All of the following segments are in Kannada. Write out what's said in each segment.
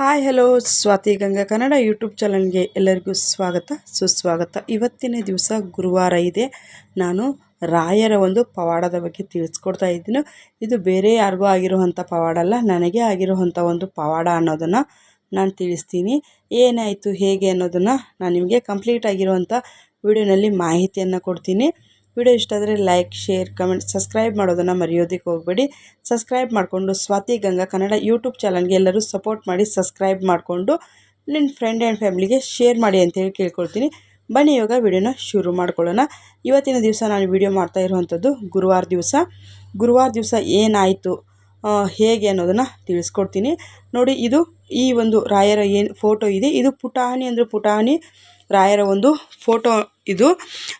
Hi, hello, Swathi Ganga Kannada YouTube ಚಾನಲ್ಗೆ ಎಲ್ಲರಿಗೂ ಸ್ವಾಗತ, ಸುಸ್ವಾಗತ. ಇವತ್ತಿನ ದಿವಸ ಗುರುವಾರ ಇದೆ. ನಾನು ರಾಯರ ಒಂದು ಪವಾಡದ ಬಗ್ಗೆ ತಿಳಿಸ್ಕೊಡ್ತಾ ಇದ್ದೀನಿ. ಇದು ಬೇರೆ ಯಾರಿಗೂ ಆಗಿರುವಂಥ ಪವಾಡ ಅಲ್ಲ, ನನಗೆ ಆಗಿರುವಂಥ ಒಂದು ಪವಾಡ ಅನ್ನೋದನ್ನು ನಾನು ತಿಳಿಸ್ತೀನಿ. ಏನಾಯಿತು, ಹೇಗೆ ಅನ್ನೋದನ್ನು ನಾನು ನಿಮಗೆ ಕಂಪ್ಲೀಟ್ ಆಗಿರುವಂಥ ವಿಡಿಯೋನಲ್ಲಿ ಮಾಹಿತಿಯನ್ನು ಕೊಡ್ತೀನಿ. ವಿಡಿಯೋ ಇಷ್ಟ ಆದರೆ ಲೈಕ್ ಶೇರ್ ಕಮೆಂಟ್ ಸಬ್ಸ್ಕ್ರೈಬ್ ಮಾಡೋದನ್ನು ಮರೆಯೋದಕ್ಕೆ ಹೋಗಬೇಡಿ. ಸಬ್ಸ್ಕ್ರೈಬ್ ಮಾಡಿಕೊಂಡು ಸ್ವಾತಿ ಗಂಗಾ ಕನ್ನಡ ಯೂಟ್ಯೂಬ್ ಚಾನಲ್ಗೆ ಎಲ್ಲರೂ ಸಪೋರ್ಟ್ ಮಾಡಿ ಸಬ್ಸ್ಕ್ರೈಬ್ ಮಾಡಿಕೊಂಡು ನಿನ್ನ ಫ್ರೆಂಡ್ ಆ್ಯಂಡ್ ಫ್ಯಾಮಿಲಿಗೆ ಶೇರ್ ಮಾಡಿ ಅಂತೇಳಿ ಕೇಳ್ಕೊಳ್ತೀನಿ. ಬನ್ನಿ ಯೋಗ ವಿಡಿಯೋನ ಶುರು ಮಾಡ್ಕೊಳ್ಳೋಣ. ಇವತ್ತಿನ ದಿವಸ ನಾನು ವಿಡಿಯೋ ಮಾಡ್ತಾ ಇರುವಂಥದ್ದು ಗುರುವಾರ ದಿವಸ. ಗುರುವಾರ ದಿವಸ ಏನಾಯಿತು ಹೇಗೆ ಅನ್ನೋದನ್ನು ತಿಳಿಸ್ಕೊಡ್ತೀನಿ. ನೋಡಿ, ಇದು ಈ ಒಂದು ರಾಯರ ಏನು ಫೋಟೋ ಇದೆ. ಇದು ಪುಟಾಣಿ ಅಂದರೆ ಪುಟಾಣಿ. ರಾಯರ ಒಂದು ಫೋಟೋ ಇದು.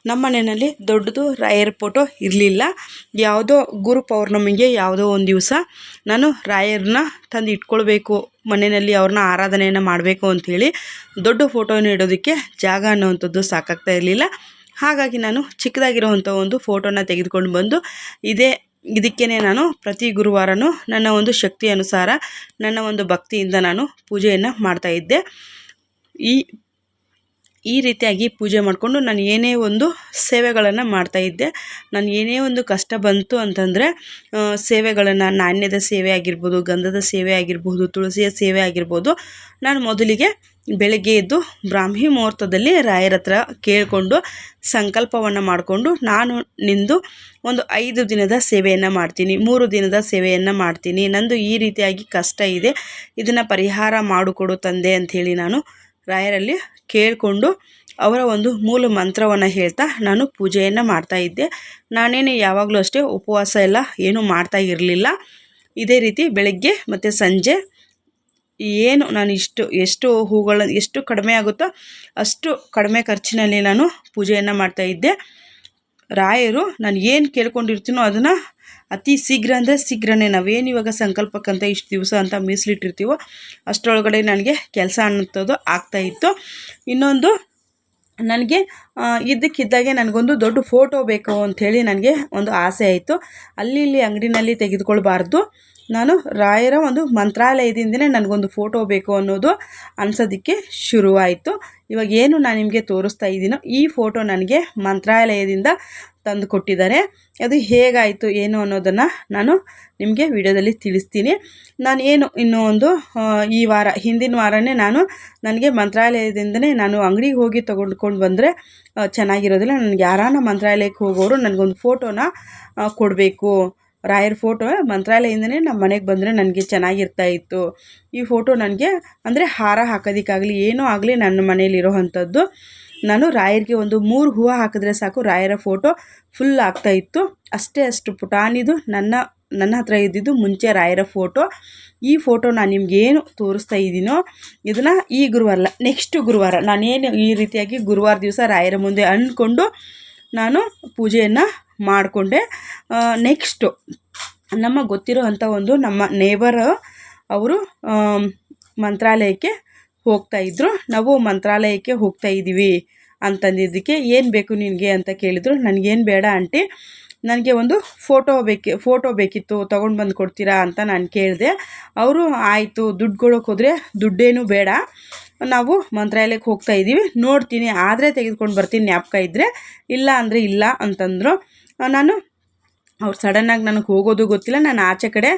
ನಮ್ಮ ಮನೆಯಲ್ಲಿ ದೊಡ್ಡದು ರಾಯರ ಫೋಟೋ ಇರಲಿಲ್ಲ. ಯಾವುದೋ ಗುರು ಪೌರ್ಣಮಿಗೆ ಯಾವುದೋ ಒಂದು ದಿವಸ ನಾನು ರಾಯರನ್ನ ತಂದು ಇಟ್ಕೊಳ್ಬೇಕು, ಮನೆಯಲ್ಲಿ ಅವ್ರನ್ನ ಆರಾಧನೆಯನ್ನು ಮಾಡಬೇಕು ಅಂಥೇಳಿ ದೊಡ್ಡ ಫೋಟೋನ ಇಡೋದಕ್ಕೆ ಜಾಗ ಅನ್ನೋವಂಥದ್ದು ಸಾಕಾಗ್ತಾ ಇರಲಿಲ್ಲ. ಹಾಗಾಗಿ ನಾನು ಚಿಕ್ಕದಾಗಿರುವಂಥ ಒಂದು ಫೋಟೋನ ತೆಗೆದುಕೊಂಡು ಬಂದು ಇದೇ ಇದಕ್ಕೇ ನಾನು ಪ್ರತಿ ಗುರುವಾರನೂ ನನ್ನ ಒಂದು ಶಕ್ತಿ ಅನುಸಾರ ನನ್ನ ಒಂದು ಭಕ್ತಿಯಿಂದ ನಾನು ಪೂಜೆಯನ್ನು ಮಾಡ್ತಾಯಿದ್ದೆ ಈ ಈ ರೀತಿಯಾಗಿ ಪೂಜೆ ಮಾಡಿಕೊಂಡು ನಾನು ಏನೇ ಒಂದು ಸೇವೆಗಳನ್ನು ಮಾಡ್ತಾಯಿದ್ದೆ ನಾನು ಏನೇ ಒಂದು ಕಷ್ಟ ಬಂತು ಅಂತಂದರೆ ಸೇವೆಗಳನ್ನು ನಾಣ್ಯದ ಸೇವೆ ಆಗಿರ್ಬೋದು, ಗಂಧದ ಸೇವೆ ಆಗಿರ್ಬೋದು, ತುಳಸಿಯ ಸೇವೆ ಆಗಿರ್ಬೋದು, ನಾನು ಮೊದಲಿಗೆ ಬೆಳಗ್ಗೆ ಎದ್ದು ಬ್ರಾಹ್ಮಿ ಮುಹೂರ್ತದಲ್ಲಿ ರಾಯರ ಹತ್ರ ಕೇಳಿಕೊಂಡು ಸಂಕಲ್ಪವನ್ನು ಮಾಡಿಕೊಂಡು ನಾನು ನಿಂದು ಒಂದು ಐದು ದಿನದ ಸೇವೆಯನ್ನು ಮಾಡ್ತೀನಿ, ಮೂರು ದಿನದ ಸೇವೆಯನ್ನು ಮಾಡ್ತೀನಿ. ನಂದು ಈ ರೀತಿಯಾಗಿ ಕಷ್ಟ ಇದೆ. ಇದನ್ನು ಪರಿಹಾರ ಮಾಡಿಕೊಡು ತಂದೆ ಅಂಥೇಳಿ ನಾನು ರಾಯರಲ್ಲಿ ಕೇಳಿಕೊಂಡು ಅವರ ಒಂದು ಮೂಲ ಮಂತ್ರವನ್ನು ಹೇಳ್ತಾ ನಾನು ಪೂಜೆಯನ್ನು ಮಾಡ್ತಾ ಇದ್ದೆ. ನಾನೇನು ಯಾವಾಗಲೂ ಅಷ್ಟೇ ಉಪವಾಸ ಎಲ್ಲ ಏನೂ ಮಾಡ್ತಾ ಇರಲಿಲ್ಲ. ಇದೇ ರೀತಿ ಬೆಳಗ್ಗೆ ಮತ್ತು ಸಂಜೆ ಏನು ನಾನು ಇಷ್ಟು, ಎಷ್ಟು ಹೂಗಳನ್ನು ಎಷ್ಟು ಕಡಿಮೆ ಆಗುತ್ತೋ ಅಷ್ಟು ಕಡಿಮೆ ಖರ್ಚಿನಲ್ಲಿ ನಾನು ಪೂಜೆಯನ್ನು ಮಾಡ್ತಾಯಿದ್ದೆ ರಾಯರು ನಾನು ಏನು ಕೇಳ್ಕೊಂಡಿರ್ತೀನೋ ಅದನ್ನು ಅತಿ ಶೀಘ್ರ ಅಂದರೆ ಶೀಘ್ರನೇ ನಾವೇನು ಇವಾಗ ಸಂಕಲ್ಪಕ್ಕಂತ ಇಷ್ಟು ದಿವಸ ಅಂತ ಮೀಸಲಿಟ್ಟಿರ್ತೀವೋ ಅಷ್ಟರೊಳಗಡೆ ನನಗೆ ಕೆಲಸ ಅನ್ನೋಂಥದ್ದು ಆಗ್ತಾಯಿತ್ತು ಇನ್ನೊಂದು, ನನಗೆ ಇದ್ದಕ್ಕಿದ್ದಾಗೆ ನನಗೊಂದು ದೊಡ್ಡ ಫೋಟೋ ಬೇಕು ಅಂಥೇಳಿ ನನಗೆ ಒಂದು ಆಸೆ ಆಯಿತು. ಅಲ್ಲಿ ಇಲ್ಲಿ ಅಂಗಡಿನಲ್ಲಿ ತೆಗೆದುಕೊಳ್ಬಾರ್ದು. ನಾನು ರಾಯರ ಒಂದು ಮಂತ್ರಾಲಯದಿಂದಲೇ ನನಗೊಂದು ಫೋಟೋ ಬೇಕು ಅನ್ನೋದು ಅನ್ಸೋದಕ್ಕೆ ಶುರುವಾಯಿತು. ಇವಾಗ ಏನು ನಾನು ನಿಮಗೆ ತೋರಿಸ್ತಾ ಇದ್ದೀನೋ ಈ ಫೋಟೋ ನನಗೆ ಮಂತ್ರಾಲಯದಿಂದ ತಂದು ಕೊಟ್ಟಿದ್ದಾರೆ. ಅದು ಹೇಗಾಯಿತು, ಏನು ಅನ್ನೋದನ್ನು ನಾನು ನಿಮಗೆ ವಿಡಿಯೋದಲ್ಲಿ ತಿಳಿಸ್ತೀನಿ. ನಾನು ಏನು ಇನ್ನೂ ಒಂದು ಈ ವಾರ, ಹಿಂದಿನ ವಾರನೇ ನಾನು ನನಗೆ ಮಂತ್ರಾಲಯದಿಂದನೇ ನಾನು ಅಂಗಡಿಗೆ ಹೋಗಿ ತೊಗೊಂಡ್ಕೊಂಡು ಬಂದರೆ ಚೆನ್ನಾಗಿರೋದಿಲ್ಲ. ನನಗೆ ಯಾರಾನ ಮಂತ್ರಾಲಯಕ್ಕೆ ಹೋಗೋರು ನನಗೊಂದು ಫೋಟೋನ ಕೊಡಬೇಕು. ರಾಯರ ಫೋಟೋ ಮಂತ್ರಾಲಯದಿಂದನೇ ನಮ್ಮ ಮನೆಗೆ ಬಂದರೆ ನನಗೆ ಚೆನ್ನಾಗಿರ್ತಾ ಇತ್ತು. ಈ ಫೋಟೋ ನನಗೆ ಅಂದರೆ ಹಾರ ಹಾಕೋದಕ್ಕಾಗಲಿ, ಏನೋ ಆಗಲಿ ನನ್ನ ಮನೇಲಿರೋ ಅಂಥದ್ದು. ನಾನು ರಾಯರಿಗೆ ಒಂದು ಮೂರು ಹೂವು ಹಾಕಿದ್ರೆ ಸಾಕು, ರಾಯರ ಫೋಟೋ ಫುಲ್ ಆಗ್ತಾ ಇತ್ತು. ಅಷ್ಟೇ ಅಷ್ಟು ಪುಟಾಣಿದು ನನ್ನ ನನ್ನ ಹತ್ರ ಇದ್ದಿದ್ದು ಮುಂಚೆ ರಾಯರ ಫೋಟೋ. ಈ ಫೋಟೋ ನಾನು ನಿಮಗೇನು ತೋರಿಸ್ತಾ ಇದ್ದೀನೋ ಇದನ್ನು ಈ ಗುರುವಾರಲ್ಲ, ನೆಕ್ಸ್ಟ್ ಗುರುವಾರ, ನಾನೇನು ಈ ರೀತಿಯಾಗಿ ಗುರುವಾರ ದಿವಸ ರಾಯರ ಮುಂದೆ ಅಂದ್ಕೊಂಡು ನಾನು ಪೂಜೆಯನ್ನು ಮಾಡಿಕೊಂಡೆ. ನೆಕ್ಸ್ಟು ನಮ್ಮ ಗೊತ್ತಿರೋ ಅಂಥ ಒಂದು ನಮ್ಮ ನೇಬರ್ ಅವರು ಮಂತ್ರಾಲಯಕ್ಕೆ ಹೋಗ್ತಾಯಿದ್ರು ನಾವು ಮಂತ್ರಾಲಯಕ್ಕೆ ಹೋಗ್ತಾ ಇದ್ದೀವಿ ಅಂತಂದಿದ್ದಕ್ಕೆ ಏನು ಬೇಕು ನಿನಗೆ ಅಂತ ಕೇಳಿದರು. ನನಗೇನು ಬೇಡ ಆಂಟಿ, ನನಗೆ ಒಂದು ಫೋಟೋ ಬೇಕು ಫೋಟೋ ಬೇಕಿತ್ತು, ತೊಗೊಂಡು ಬಂದು ಕೊಡ್ತೀರಾ ಅಂತ ನಾನು ಕೇಳಿದೆ. ಅವರು ಆಯಿತು ದುಡ್ಡು ಕೊಡೋಕೆ ಹೋದರೆ ದುಡ್ಡೇನು ಬೇಡ. ನಾವು ಮಂತ್ರಾಲಯಕ್ಕೆ ಹೋಗ್ತಾ ಇದ್ದೀವಿ. ನೋಡ್ತೀನಿ, ಆದರೆ ತೆಗೆದುಕೊಂಡು ಬರ್ತೀನಿ, ಜ್ಞಾಪಕ ಇದ್ದರೆ ಇಲ್ಲ ಅಂದರೆ ಇಲ್ಲ ಅಂತಂದರು. ನಾನು ಅವ್ರು ಸಡನ್ನಾಗಿ ನನಗೆ ಹೋಗೋದು ಗೊತ್ತಿಲ್ಲ. ನಾನು ಆಚೆ ಕಡೆ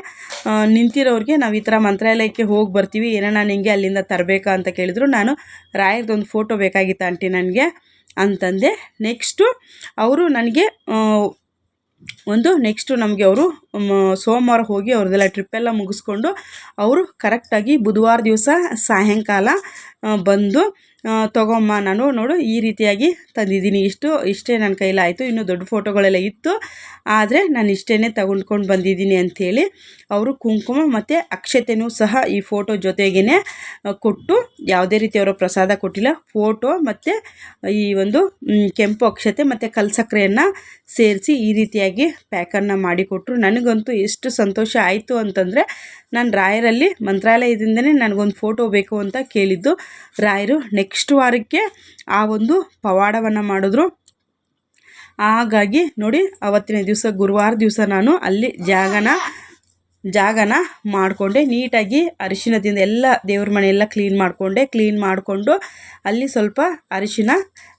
ನಿಂತಿರೋರಿಗೆ ನಾವು ಈ ಥರ ಮಂತ್ರಾಲಯಕ್ಕೆ ಹೋಗಿ ಬರ್ತೀವಿ. ಏನೋ ನಿಂಗೆ ಅಲ್ಲಿಂದ ತರಬೇಕಾ ಅಂತ ಕೇಳಿದ್ರು. ನಾನು ರಾಯರದೊಂದು ಫೋಟೋ ಬೇಕಾಗಿತ್ತು ಆಂಟಿ ನನಗೆ ಅಂತಂದೆ. ನೆಕ್ಸ್ಟು ಅವರು ನನಗೆ ಒಂದು ನೆಕ್ಸ್ಟು ನಮಗೆ ಅವರು ಸೋಮವಾರ ಹೋಗಿ ಅವ್ರದ್ದೆಲ್ಲ ಟ್ರಿಪ್ಪೆಲ್ಲ ಮುಗಿಸ್ಕೊಂಡು ಅವರು ಕರೆಕ್ಟಾಗಿ ಬುಧವಾರ ದಿವಸ ಸಾಯಂಕಾಲ ಬಂದು ತಗೊಮ್ಮ ನಾನು ನೋಡು ಈ ರೀತಿಯಾಗಿ ತಂದಿದ್ದೀನಿ. ಇಷ್ಟು, ಇಷ್ಟೇ ನನ್ನ ಕೈಲಾಯಿತು ಇನ್ನೂ ದೊಡ್ಡ ಫೋಟೋಗಳೆಲ್ಲ ಇತ್ತು. ಆದರೆ ನಾನು ಇಷ್ಟೇ ತಗೊಂಡ್ಕೊಂಡು ಬಂದಿದ್ದೀನಿ ಅಂಥೇಳಿ ಅವರು ಕುಂಕುಮ ಮತ್ತು ಅಕ್ಷತೆನೂ ಸಹ ಈ ಫೋಟೋ ಜೊತೆಗೇ ಕೊಟ್ಟು ಯಾವುದೇ ರೀತಿಯವರ ಪ್ರಸಾದ ಕೊಟ್ಟಿಲ್ಲ. ಫೋಟೋ ಮತ್ತು, ಈ ಒಂದು ಕೆಂಪು ಅಕ್ಷತೆ ಮತ್ತು ಕಲ್ಸಕ್ರೆಯನ್ನು ಸೇರಿಸಿ ಈ ರೀತಿಯಾಗಿ ಪ್ಯಾಕನ್ನು ಮಾಡಿಕೊಟ್ರು. ನನಗಂತೂ ಎಷ್ಟು ಸಂತೋಷ ಆಯಿತು ಅಂತಂದರೆ ನಾನು ರಾಯರಲ್ಲಿ ಮಂತ್ರಾಲಯದಿಂದನೇ ನನಗೊಂದು ಫೋಟೋ ಬೇಕು ಅಂತ ಕೇಳಿದ್ದು. ರಾಯರು ನೆಕ್ಸ್ಟ್ ವಾರಕ್ಕೆ ಆ ಒಂದು ಪವಾಡವನ್ನು ಮಾಡಿದ್ರು. ಹಾಗಾಗಿ ನೋಡಿ, ಅವತ್ತಿನ ದಿವಸ ಗುರುವಾರ ದಿವಸ ನಾನು ಅಲ್ಲಿ ಜಾಗನ ಜಾಗನ ಮಾಡಿಕೊಂಡೆ ನೀಟಾಗಿ ಅರಿಶಿಣದಿಂದ ಎಲ್ಲ ದೇವ್ರ ಮನೆ ಎಲ್ಲ ಕ್ಲೀನ್ ಮಾಡಿಕೊಂಡೆ ಕ್ಲೀನ್ ಮಾಡಿಕೊಂಡು ಅಲ್ಲಿ ಸ್ವಲ್ಪ ಅರಿಶಿಣ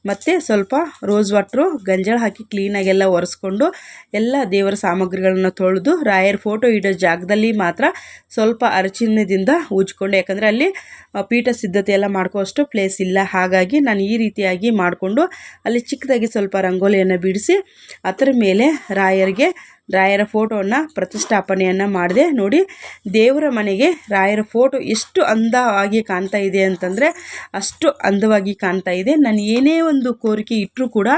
ಮತ್ತು ಸ್ವಲ್ಪ ರೋಸ್ ವಾಟ್ರು ಗಂಜಳ ಹಾಕಿ ಕ್ಲೀನಾಗೆಲ್ಲ ಒರೆಸ್ಕೊಂಡು ಎಲ್ಲ ದೇವರ ಸಾಮಗ್ರಿಗಳನ್ನ ತೊಳೆದು ರಾಯರ ಫೋಟೋ ಇಡೋ ಜಾಗದಲ್ಲಿ ಮಾತ್ರ ಸ್ವಲ್ಪ ಅರಿಶಿಣದಿಂದ ಉಜ್ಕೊಂಡೆ. ಯಾಕಂದರೆ ಅಲ್ಲಿ ಪೀಠ ಸಿದ್ಧತೆ ಎಲ್ಲ ಮಾಡ್ಕೋಷ್ಟು ಪ್ಲೇಸ್ ಇಲ್ಲ. ಹಾಗಾಗಿ ನಾನು ಈ ರೀತಿಯಾಗಿ ಮಾಡಿಕೊಂಡು ಅಲ್ಲಿ ಚಿಕ್ಕದಾಗಿ ಸ್ವಲ್ಪ ರಂಗೋಲಿಯನ್ನು ಬಿಡಿಸಿ, ಅದರ ಮೇಲೆ ರಾಯರಿಗೆ ರಾಯರ ಫೋಟೋವನ್ನು ಪ್ರತಿಷ್ಠಾಪನೆಯನ್ನು ಮಾಡಿದೆ ನೋಡಿ ದೇವರ ಮನೆಗೆ ರಾಯರ ಫೋಟೋ ಎಷ್ಟು ಅಂದವಾಗಿ ಕಾಣ್ತಾ ಇದೆ ಅಂತಂದರೆ ಅಷ್ಟು ಅಂದವಾಗಿ ಕಾಣ್ತಾ ಇದೆ. ನಾನು ಏನೇ ಒಂದು ಕೋರಿಕೆ ಇಟ್ಟರೂ ಕೂಡ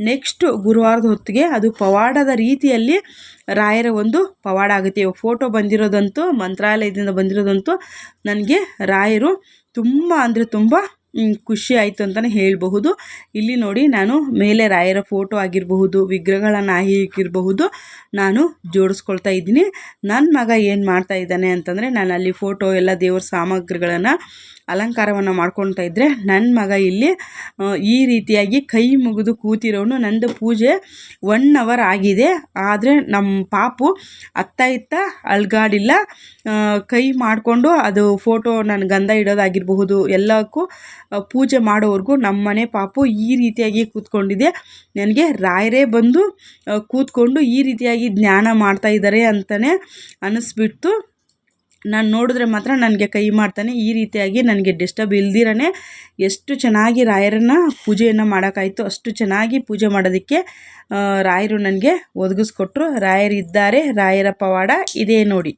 ನೆಕ್ಸ್ಟು ಗುರುವಾರದ ಹೊತ್ತಿಗೆ ಅದು ಪವಾಡದ ರೀತಿಯಲ್ಲಿ ರಾಯರ ಒಂದು ಪವಾಡ ಆಗುತ್ತೆ. ಫೋಟೋ ಬಂದಿರೋದಂತೂ, ಮಂತ್ರಾಲಯದಿಂದ ಬಂದಿರೋದಂತೂ ನನಗೆ ರಾಯರು ತುಂಬ ಅಂದರೆ ತುಂಬ ಖುಷಿ ಆಯಿತು ಅಂತಲೇ ಹೇಳಬಹುದು. ಇಲ್ಲಿ ನೋಡಿ ನಾನು ಮೇಲೆ ರಾಯರ ಫೋಟೋ ಆಗಿರಬಹುದು, ವಿಗ್ರಹಗಳನ್ನು ಆಗಿರಬಹುದು ನಾನು ಜೋಡಿಸ್ಕೊಳ್ತಾ ಇದ್ದೀನಿ. ನನ್ನ ಮಗ ಏನು ಮಾಡ್ತಾ ಇದ್ದಾನೆ ಅಂತಂದರೆ, ನಾನು ಅಲ್ಲಿ ಫೋಟೋ ಎಲ್ಲ ದೇವ್ರ ಸಾಮಗ್ರಿಗಳನ್ನು ಅಲಂಕಾರವನ್ನು ಮಾಡ್ಕೊಳ್ತಾ ಇದ್ದರೆ ನನ್ನ ಮಗ ಇಲ್ಲಿ ಈ ರೀತಿಯಾಗಿ ಕೈ ಮುಗಿದು ಕೂತಿರೋನು ನಂದು ಪೂಜೆ ಒನ್ ಅವರ್ ಆಗಿದೆ. ಆದರೆ ನಮ್ಮ ಪಾಪು ಅತ್ತ ಇತ್ತ ಅಳ್ಗಾಡಿಲ್ಲ ಕೈ ಮಾಡಿಕೊಂಡು ಅದು ಫೋಟೋ ನನ್ನ ಗಂಧ ಇಡೋದಾಗಿರಬಹುದು, ಎಲ್ಲಕ್ಕೂ ಪೂಜೆ ಮಾಡೋವರೆಗೂ ನಮ್ಮನೆ ಪಾಪು ಈ ರೀತಿಯಾಗಿ ಕೂತ್ಕೊಂಡಿದೆ. ನನಗೆ ರಾಯರೇ ಬಂದು ಕೂತ್ಕೊಂಡು ಈ ರೀತಿಯಾಗಿ ಜ್ಞಾನ ಮಾಡ್ತಾ ಇದ್ದಾರೆ ಅಂತಲೇ ಅನ್ನಿಸ್ಬಿಡ್ತು ನಾನು ನೋಡಿದ್ರೆ ಮಾತ್ರ ನನಗೆ ಕೈ ಮಾಡ್ತಾನೆ. ಈ ರೀತಿಯಾಗಿ ನನಗೆ ಡಿಸ್ಟರ್ಬ್ ಇಲ್ದಿರನೇ ಎಷ್ಟು ಚೆನ್ನಾಗಿ ರಾಯರನ್ನು ಪೂಜೆಯನ್ನು ಮಾಡೋಕ್ಕಾಯ್ತು ಅಷ್ಟು ಚೆನ್ನಾಗಿ ಪೂಜೆ ಮಾಡೋದಕ್ಕೆ ರಾಯರು ನನಗೆ ಒದಗಿಸ್ಕೊಟ್ರು. ರಾಯರಿದ್ದಾರೆ, ರಾಯರ ಪವಾಡ ಇದೇ ನೋಡಿ.